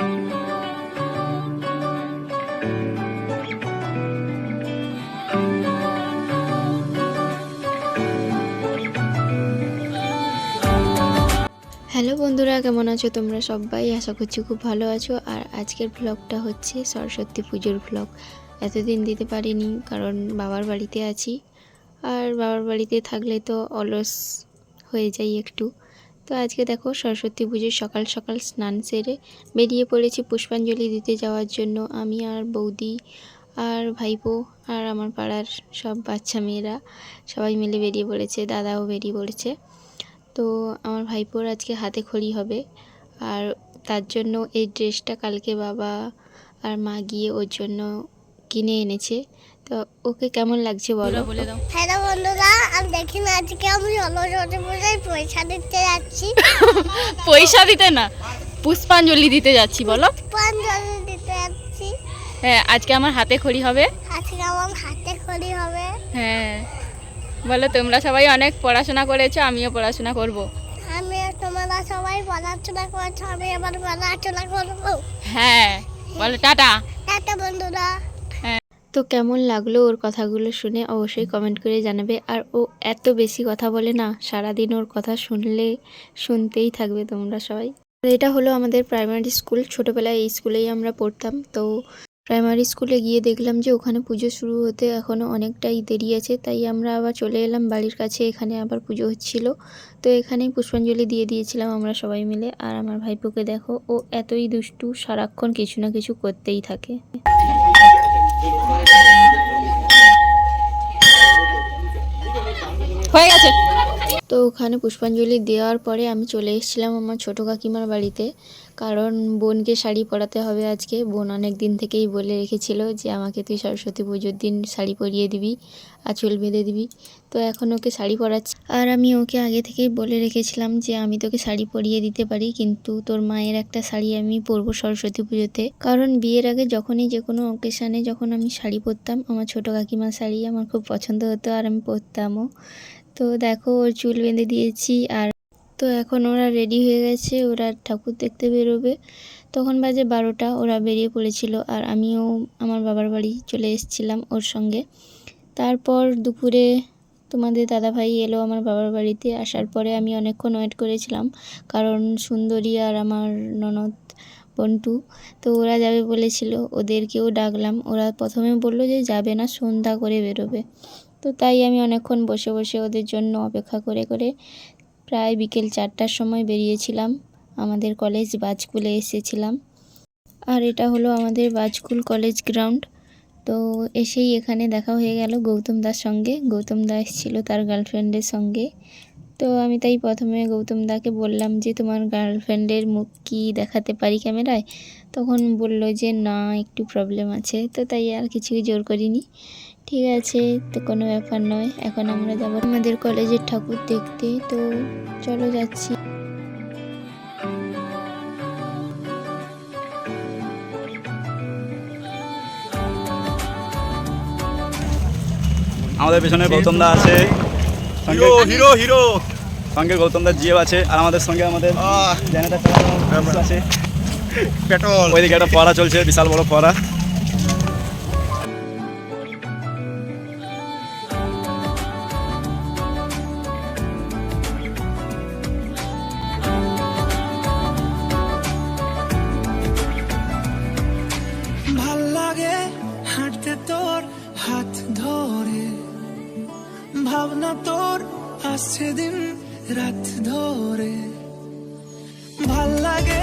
Hello বন্ধুরা, কেমন আছো তোমরা সবাই? আশা করছি খুব ভালো আছো। আর আজকের ব্লগটা হচ্ছে সরস্বতী পুজোর ভ্লগ এতদিন দিতে পারিনি, কারণ বাবার বাড়িতে আছি। আর বাবার বাড়িতে থাকলে তো অলস হয়ে যাই একটু। তো আজকে দেখো সরস্বতী পুজোর সকাল সকাল স্নান সেরে বেরিয়ে পড়েছি পুষ্পাঞ্জলি দিতে যাওয়ার জন্য। আমি আর বৌদি আর ভাইপো আর আমার পাড়ার সব বাচ্চা মেয়েরা সবাই মিলে বেরিয়ে পড়েছে, দাদাও বেরিয়ে পড়েছে। তো আমার ভাইপোর আজকে হাতে খড়ি হবে আর তার জন্য এই ড্রেসটা কালকে বাবা আর মা গিয়ে ওর জন্য কিনে এনেছে। তো ওকে কেমন লাগছে বলো? বলে দাও। হ্যালো বন্ধুরা আমি দেখি না আজকে আমি সরস্বতী পূজায় পয়সা দিতে যাচ্ছি। পয়সা দিতে না পুষ্পাঞ্জলি দিতে যাচ্ছি বলো। পাঞ্জাবি দিতে যাচ্ছি। হ্যাঁ আজকে আমার হাতে খড়ি হবে। আজকে আমার হাতে খড়ি হবে। হ্যাঁ। বলো তোমরা সবাই অনেক পড়াশোনা করেছ আমিও পড়াশোনা করব। আমি আর তোমরা সবাই পড়াশোনা করছ আমি আবার পড়াশোনা করব। হ্যাঁ বলো টাটা। টাটা বন্ধুরা। তো কেমন লাগল ওর কথাগুলো শুনে অবশ্যই কমেন্ট করে জানাবে। আর ও এত বেশি কথা বলে না, সারাদিন ওর কথা শুনলে, শুনতেই থাকবে তোমরা সবাই। এটা হলো আমাদের প্রাইমারি স্কুল ছোটোবেলায় এই স্কুলেই আমরা পড়তাম। তো প্রাইমারি স্কুলে গিয়ে দেখলাম যে ওখানে পুজো শুরু হতে এখনও অনেকটাই দেরি আছে, তাই আমরা আবার চলে এলাম বাড়ির কাছে, এখানে আবার পুজো হচ্ছিল। তো এখানেই পুষ্পাঞ্জলি দিয়ে দিয়েছিলাম আমরা সবাই মিলে। আর আমার ভাইপোকে দেখো, ও এতই দুষ্টু, সারাক্ষণ কিছু না কিছু করতেই থাকে। হয়ে গেছে। তো ওখানে পুষ্পাঞ্জলি দেওয়ার পরে আমি চলে এসেছিলাম আমার ছোটো কাকিমার বাড়িতে। কারণ বোনকে শাড়ি পরাতে হবে আজকে। বোন অনেক দিন থেকেই বলে রেখেছিল যে, আমাকে তুই সরস্বতী পুজোর দিন শাড়ি পরিয়ে দিবি, আঁচল বেঁধে দিবি। তো এখন ওকে শাড়ি পরাচ্ছি। আর আমি ওকে আগে থেকেই বলে রেখেছিলাম যে, আমি তোকে শাড়ি পরিয়ে দিতে পারি, কিন্তু তোর মায়ের একটা শাড়ি আমি পরবো সরস্বতী পুজোতে। কারণ বিয়ের আগে যখনই যে কোনো অকেশানে যখন আমি শাড়ি পরতাম, আমার ছোটো কাকিমার শাড়ি আমার খুব পছন্দ হতো আর আমি পরতামও। তো দেখো, ওর চুল বেঁধে দিয়েছি আর তো এখন ওরা রেডি হয়ে গেছে, ওরা ঠাকুর দেখতে বেরোবে। তখন বাজে বারোটা, ওরা বেরিয়ে পড়েছিল আর আমিও আমার বাবার বাড়ি চলে এসেছিলাম ওর সঙ্গে। তারপর দুপুরে তোমাদের দাদাভাই এলো আমার বাবার বাড়িতে, আসার পরে আমি অনেকক্ষণ ওয়েট করেছিলাম, কারণ সুন্দরী আর আমার ননদ বন্টু, তো ওরা যাবে বলেছিল, ওদেরকেও ডাকলাম। ওরা প্রথমে বলল যে যাবে না, সন্ধ্যা করে বেরোবে। তো তাই আমি অনেকক্ষণ বসে বসে ওদের জন্য অপেক্ষা করে করে প্রায় বিকেল চারটার সময় বেরিয়েছিলাম। আমাদের কলেজ বাজকুলে এসেছিলাম। আর এটা হলো আমাদের বাজকুল কলেজ গ্রাউন্ড। তো এসেই এখানে দেখা হয়ে গেল গৌতম দার সঙ্গে। গৌতম দা এসেছিল তার গার্লফ্রেন্ডের সঙ্গে। তো আমি তাই প্রথমে গৌতম দাকে বললাম যে, তোমার গার্লফ্রেন্ডের মুখ কি দেখাতে পারি ক্যামেরায়? তখন বলল যে, না, একটু প্রবলেম আছে। তো তাই আর কিছুই জোর করিনি। ঠিক আছে তো কোনো ব্যাপার নয়। এখন আমরা যাব আমাদের কলেজের ঠাকুর দেখতে। তো চলো যাচ্ছি। আমাদের পেছনে গৌতম দা আছে। সঙ্গে হিরো হিরো সঙ্গে গৌতম দার জিএব আছে আর আমাদের সঙ্গে আমাদের আছে। পেট্রোল। ওইদিকে একটা ফোয়ারা চলছে বিশাল বড় ফোয়ারা। রাত ধরে ভালো লাগে।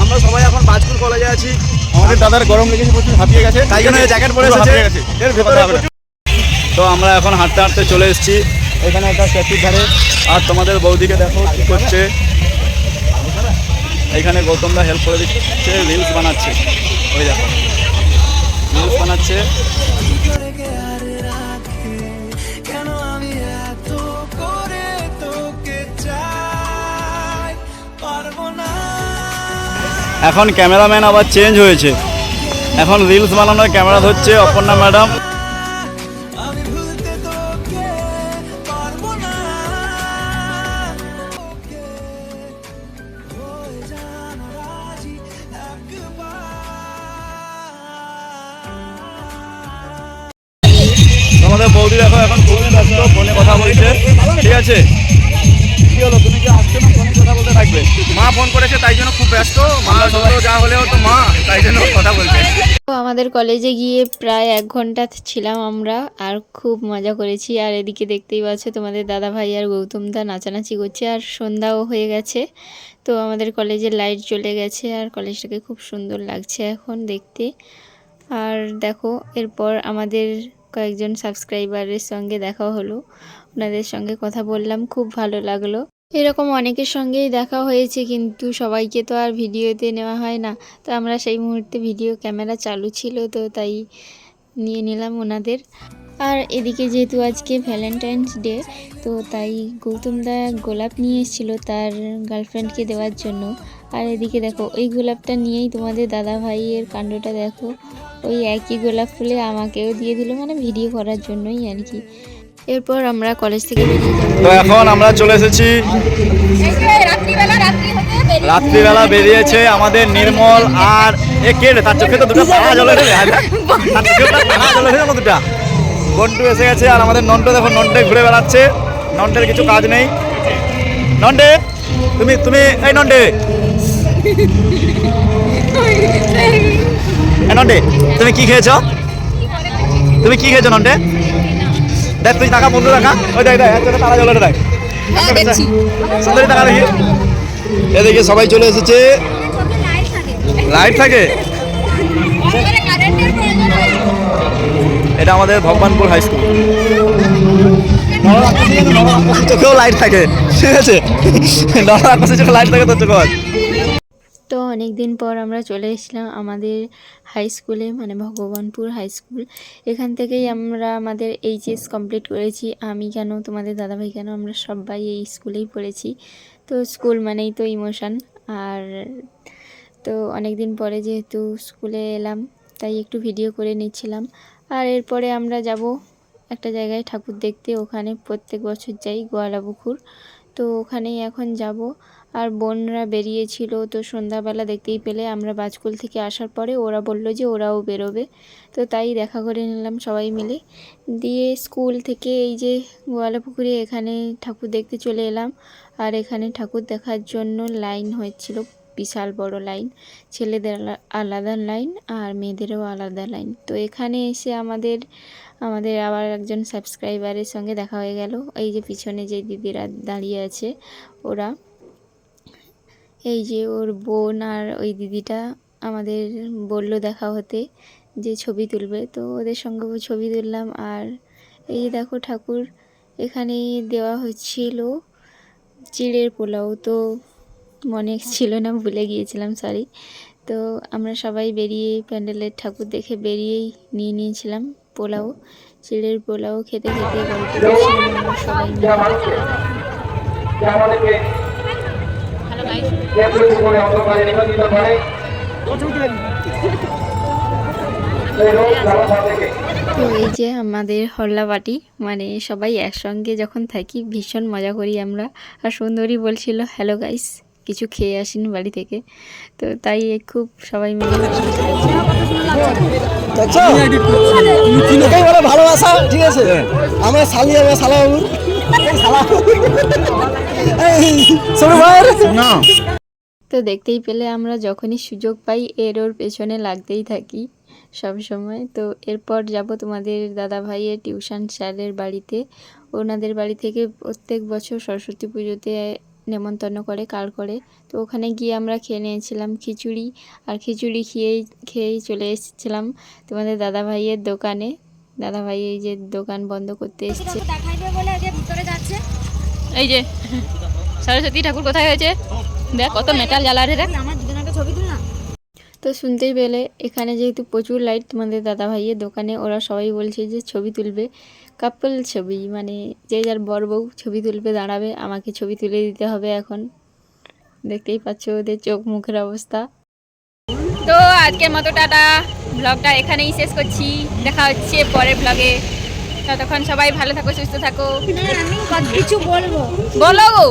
আমরা সবাই এখন বাজপুর কলেজে আছি। আমাদের দাদার গরম লেগেছে প্রচুর হাঁপিয়ে গেছে। তাই জন্য জ্যাকেট পরে হাঁপিয়ে গেছে। এর ভেতরে প্রচুর- তো আমরা এখন হাঁটতে হাঁটতে চলে এসেছি। এখানে একটা স্ট্যাচুর ধারে। আর তোমাদের বৌদিকে দেখো কি করছে। এখানে গৌতম দা হেল্প করে দিচ্ছে রিলস বানাচ্ছে। ওই দেখো। রিলস বানাচ্ছে। এখন ক্যামেরাম্যান আবার চেঞ্জ হয়েছে। এখন রিলস বানানোর ক্যামেরা ধরছে অপর্ণা ম্যাডাম। তোমাদের বৌদি দেখো এখন ফোনে ব্যস্ত ফোনে কথা বলছে। ঠিক আছে? কি হলো? তুমি কি আসছো না? ফোনে কথা বলতে থাকবে? মা ফোন করেছে তাই জন্য খুব ব্যস্ত। মা যা হলেও তো মা তাই জন্য কথা বলছে। আমাদের কলেজে গিয়ে প্রায় এক ঘণ্টা ছিলাম আমরা আর খুব মজা করেছি। আর এদিকে দেখতেই পাচ্ছ তোমাদের দাদা ভাই আর গৌতম দা নাচানাচি করছে আর সন্ধ্যাও হয়ে গেছে। তো আমাদের কলেজের লাইট চলে গেছে আর কলেজটাকে খুব সুন্দর লাগছে এখন দেখতে। আর দেখো এরপর আমাদের কয়েকজন সাবস্ক্রাইবারের সঙ্গে দেখা হলো। ওনাদের সঙ্গে কথা বললাম, খুব ভালো লাগল। এরকম অনেকের সঙ্গেই দেখা হয়েছে, কিন্তু সবাইকে তো আর ভিডিওতে নেওয়া হয় না। তো আমরা সেই মুহূর্তে ভিডিও ক্যামেরা চালু ছিল, তো তাই নিয়ে নিলাম ওনাদের। আর এদিকে যেহেতু আজকে ভ্যালেন্টাইন্স ডে তো তাই গৌতম দা গোলাপ নিয়ে এসেছিল তার গার্লফ্রেন্ডকে দেওয়ার জন্য। আর এদিকে দেখো ওই গোলাপটা নিয়েই তোমাদের দাদা ভাইয়ের কাণ্ডটা দেখো। ওই একই গোলাপ ফুলে আমাকেও দিয়ে দিল মানে ভিডিও করার জন্যই আর কি। এরপর আমরা কলেজ থেকে তো এখন আমরা চলে এসেছি। রাত্রিবেলা বেরিয়েছে আমাদের নির্মল আর এ কে রে? তার চোখে তো দুটো চোখে তো তারা দুটা। বন্টু এসে গেছে আর আমাদের নন্টে দেখো, নন্টে ঘুরে বেড়াচ্ছে। নন্টের কিছু কাজ নেই। নন্টে, তুমি তুমি, এই নন্টে। নন্টে, তুমি কি খেয়েছো? তুমি কি খেয়েছো নন্টে? দেখ তুই টাকা বন্ধু দেখা ওই দেখ দেখ তারা জ্বলে দেখ সুন্দরী টাকা দেখি এদিকে সবাই চলে এসেছে লাইট থাকে এটা আমাদের ভগবানপুর হাই স্কুল চোখেও লাইট থাকে ঠিক আছে নর আকাশে চোখে লাইট থাকে তোর চোখে তো অনেক দিন পর আমরা চলে এসেছিলাম আমাদের হাই স্কুলে মানে ভগবানপুর হাই স্কুল এখান থেকেই আমরা আমাদের এইচএস কমপ্লিট করেছি। আমি কেন, তোমাদের দাদাভাই কেন, আমরা সবাই এই স্কুলেই পড়েছি। তো স্কুল মানেই তো ইমোশন আর তো অনেক দিন পরে যেহেতু স্কুলে এলাম, তাই একটু ভিডিও করে নিচ্ছিলাম। আর এরপরে আমরা যাব একটা জায়গায় ঠাকুর দেখতে। ওখানে প্রত্যেক বছর যাই গোয়ালাপুকুর। তো ওখানেই এখন যাব। আর বোনরা বেরিয়েছিল তো সন্ধ্যাবেলা দেখতেই পেলে আমরা বাজকুল থেকে আসার পরে ওরা বলল যে ওরাও বেরোবে। তো তাই দেখা করে নিলাম সবাই মিলে। দিয়ে স্কুল থেকে এই যে গোয়ালাপুকুরে এখানে ঠাকুর দেখতে চলে এলাম। আর এখানে ঠাকুর দেখার জন্য লাইন হয়েছিল, বিশাল বড় লাইন। ছেলেদের আলা- আলাদা লাইন আর মেয়েদেরও আলাদা লাইন। তো এখানে এসে আমাদের আমাদের আবার একজন সাবস্ক্রাইবারের সঙ্গে দেখা হয়ে গেল। এই যে পিছনে যে দিদিরা দাঁড়িয়ে আছে, ওরা। এই যে ওর বোন আর ওই দিদিটা আমাদের বলল দেখা হতে যে ছবি তুলবে। তো ওদের সঙ্গে ছবি তুললাম আর এই যে দেখো ঠাকুর এখানে দেওয়া হচ্ছিল চিড়ের পোলাও। তো মনে ছিল না, ভুলে গিয়েছিলাম সরি তো আমরা সবাই বেরিয়ে প্যান্ডেলের ঠাকুর দেখে বেরিয়েই নিয়ে নিয়েছিলাম পোলাও, চিড়ের পোলাও খেতে খেতে গল্প করছিলাম সবাই তো এই যে আমাদের হল্লাবাটি মানে সবাই একসঙ্গে যখন থাকি ভীষণ মজা করি আমরা। আর সুন্দরী বলছিল হ্যালো গাইস কিছু খেয়ে আসিন বাড়ি থেকে। তো তাই খুব সবাই মিলে ভালোবাসা ঠিক আছে? আমার শালি আমার তো দেখতেই পেলে আমরা যখনই সুযোগ পাই এর ওর পেছনে লাগতেই থাকি সব সময়। তো এরপর যাব তোমাদের দাদা ভাইয়ের টিউশন স্যারের বাড়িতে। ওনাদের বাড়ি থেকে প্রত্যেক বছর সরস্বতী পুজোতে নেমন্তন্ন করে কার করে। তো ওখানে গিয়ে আমরা খেয়ে নিয়েছিলাম খিচুড়ি আর খিচুড়ি খেয়েই খেয়েই চলে এসেছিলাম তোমাদের দাদা ভাইয়ের দোকানে। দাদা ভাই এই যে দোকান বন্ধ করতে এসছে। এই যে সরস্বতী ঠাকুর কোথায় হয়েছে? দেখ কত মেটাল জ্বালা রে দেখ তো শুনতেই পেলে এখানে যেহেতু প্রচুর লাইট তোমাদের দাদা ভাইয়ের দোকানে ওরা সবাই বলছে যে ছবি তুলবে। কাপল ছবি মানে যে যার বর বউ ছবি তুলবে দাঁড়াবে আমাকে ছবি তুলে দিতে হবে এখন। দেখতেই পাচ্ছ ওদের চোখ মুখের অবস্থা। তো আজকের মতো টাটা ব্লগটা এখানেই শেষ করছি। দেখা হচ্ছে পরের ব্লগে। ততক্ষণ সবাই ভালো থাকো সুস্থ থাকো। আমি কিছু বলব। বলো গো।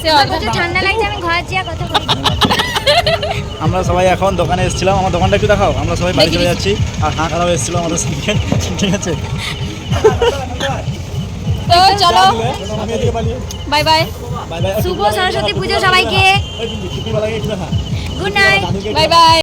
সে ঠান্ডা লাগছে আমি ঘর কথা আমরা সবাই এখন দোকানে এসেছিলাম আমার দোকানটা একটু দেখাও। আমরা সবাই বাড়ি চলে যাচ্ছি আর হাঁ খারাপ এসেছিল আমাদের সঙ্গে। ঠিক আছে। তো চলো। বাই বাই শুভ সরস্বতী পুজো সবাইকে। Good night bye bye